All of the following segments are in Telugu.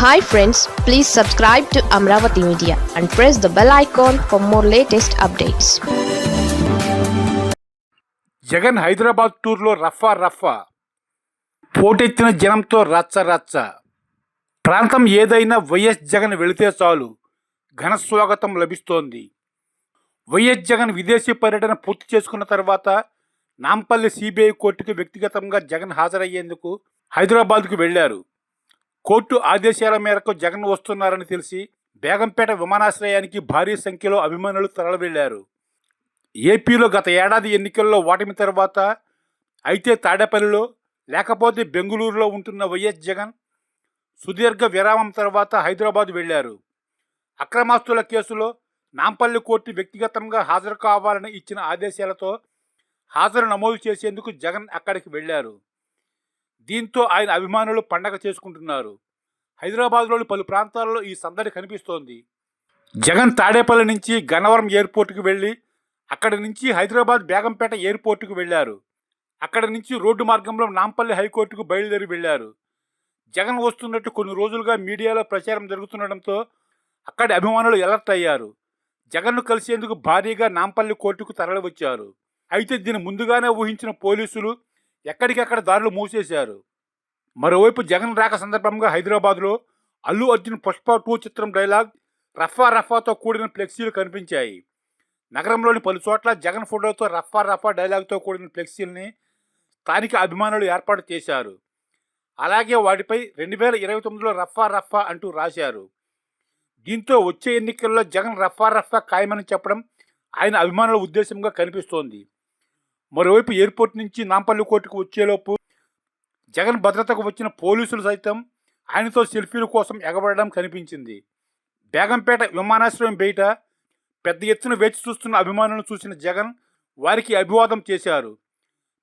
Hi friends please subscribe to Amaravati media and press the bell icon for more latest updates Jagan Hyderabad టూర్లో రఫా రఫా. పోటెత్తిన జనంతో రచ్చ రచ్చ. ప్రాంతం ఏదైనా వైఎస్ జగన్ వెళితే చాలు. ఘన స్వాగతం లభిస్తోంది. వైఎస్ జగన్ విదేశీ పర్యటన పూర్తి చేసుకున్న తర్వాత నాంపల్లి సిబిఐ కోర్టుకు వ్యక్తిగతంగా జగన్ హాజరయ్యేందుకు హైదరాబాద్కు వెళ్ళారు కోర్టు ఆదేశాల మేరకు జగన్ వస్తున్నారని తెలిసి బేగంపేట విమానాశ్రయానికి భారీ సంఖ్యలో అభిమానులు తరలివెళ్ళారు. ఏపీలో గత ఏడాది ఎన్నికల్లో ఓటమి తర్వాత అయితే తాడేపల్లిలో లేకపోతే బెంగళూరులో ఉంటున్న వైఎస్ జగన్ సుదీర్ఘ విరామం తర్వాత హైదరాబాద్ వెళ్ళారు. అక్రమాస్తుల కేసులో నాంపల్లి కోర్టు వ్యక్తిగతంగా హాజరు కావాలని ఇచ్చిన ఆదేశాలతో హాజరు నమోదు చేసేందుకు జగన్ అక్కడికి వెళ్ళారు. దీంతో ఆయన అభిమానులు పండగ చేసుకుంటున్నారు. హైదరాబాద్లోని పలు ప్రాంతాల్లో ఈ సందడి కనిపిస్తోంది. జగన్ తాడేపల్లి నుంచి గన్నవరం ఎయిర్పోర్టుకు వెళ్ళి అక్కడి నుంచి హైదరాబాద్ బేగంపేట ఎయిర్పోర్టుకు వెళ్ళారు. అక్కడి నుంచి రోడ్డు మార్గంలో నాంపల్లి హైకోర్టుకు బయలుదేరి వెళ్ళారు. జగన్ వస్తున్నట్టు కొన్ని రోజులుగా మీడియాలో ప్రచారం జరుగుతుండటంతో అక్కడి అభిమానులు ఎలర్ట్ అయ్యారు. జగన్ను కలిసేందుకు భారీగా నాంపల్లి కోర్టుకు తరలివచ్చారు అయితే దీన్ని ముందుగానే ఊహించిన పోలీసులు ఎక్కడికక్కడ దారులు మూసేశారు? మరోవైపు జగన్ రాక సందర్భంగా హైదరాబాద్లో అల్లు అర్జున్ పుష్ప టూ చిత్రం డైలాగ్ రఫా రఫాతో కూడిన ఫ్లెక్సీలు కనిపించాయి. నగరంలోని పలు చోట్ల జగన్ ఫోటోతో రఫా రఫా డైలాగ్తో కూడిన ఫ్లెక్సీల్ని స్థానిక అభిమానులు ఏర్పాటు చేశారు. అలాగే వాటిపై రెండు వేల ఇరవై తొమ్మిదిలో రఫా రఫా అంటూ రాశారు. దీంతో వచ్చే ఎన్నికల్లో జగన్ రఫా రఫా ఖాయమని చెప్పడం ఆయన అభిమానుల ఉద్దేశంగా కనిపిస్తోంది. మరోవైపు ఎయిర్పోర్ట్ నుంచి నాంపల్లి కోర్టుకు వచ్చేలోపు జగన్ భద్రతకు వచ్చిన పోలీసులు సైతం ఆయనతో సెల్ఫీల కోసం ఎగబడడం కనిపించింది. బేగంపేట విమానాశ్రయం బయట పెద్ద ఎత్తున వేచి చూస్తున్న అభిమానులను చూసిన జగన్ వారికి అభివాదం చేశారు.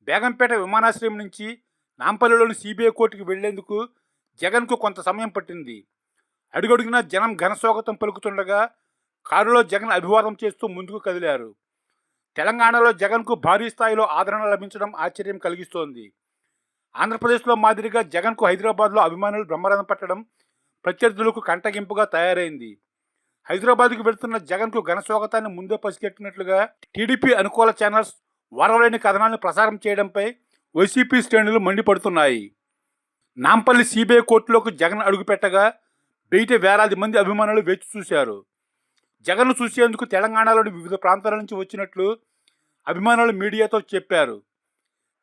బేగంపేట విమానాశ్రయం నుంచి నాంపల్లిలోని సిబిఐ కోర్టుకు వెళ్ళేందుకు జగన్కు కొంత సమయం పట్టింది. అడుగడుగునా జనం ఘనస్వాగతం పలుకుతుండగా కారులో జగన్ అభివాదం చేస్తూ ముందుకు కదిలారు. తెలంగాణలో జగన్కు భారీ స్థాయిలో ఆదరణ లభించడం ఆశ్చర్యం కలిగిస్తోంది. ఆంధ్రప్రదేశ్లో మాదిరిగా జగన్కు హైదరాబాద్లో అభిమానులు బ్రహ్మరథం పట్టడం ప్రత్యర్థులకు కంటగింపుగా తయారైంది. హైదరాబాద్కు వెళ్తున్న జగన్కు ఘన స్వాగతాన్ని ముందే పసిగట్టినట్లుగా టీడీపీ అనుకూల ఛానల్స్ వరవలేని కథనాలను ప్రసారం చేయడంపై వైసీపీ శ్రేణులు మండిపడుతున్నాయి. నాంపల్లి సిబిఐ కోర్టులోకి జగన్ అడుగుపెట్టగా బయట వేలాది మంది అభిమానులు వేచి చూశారు. జగన్ను చూసేందుకు తెలంగాణలోని వివిధ ప్రాంతాల నుంచి వచ్చినట్లు అభిమానులు మీడియాతో చెప్పారు.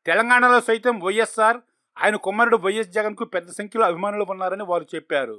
తెలంగాణలో సైతం వైఎస్ఆర్ ఆయన కుమారుడు వైఎస్ జగన్కు పెద్ద సంఖ్యలో అభిమానులు ఉన్నారని వారు చెప్పారు.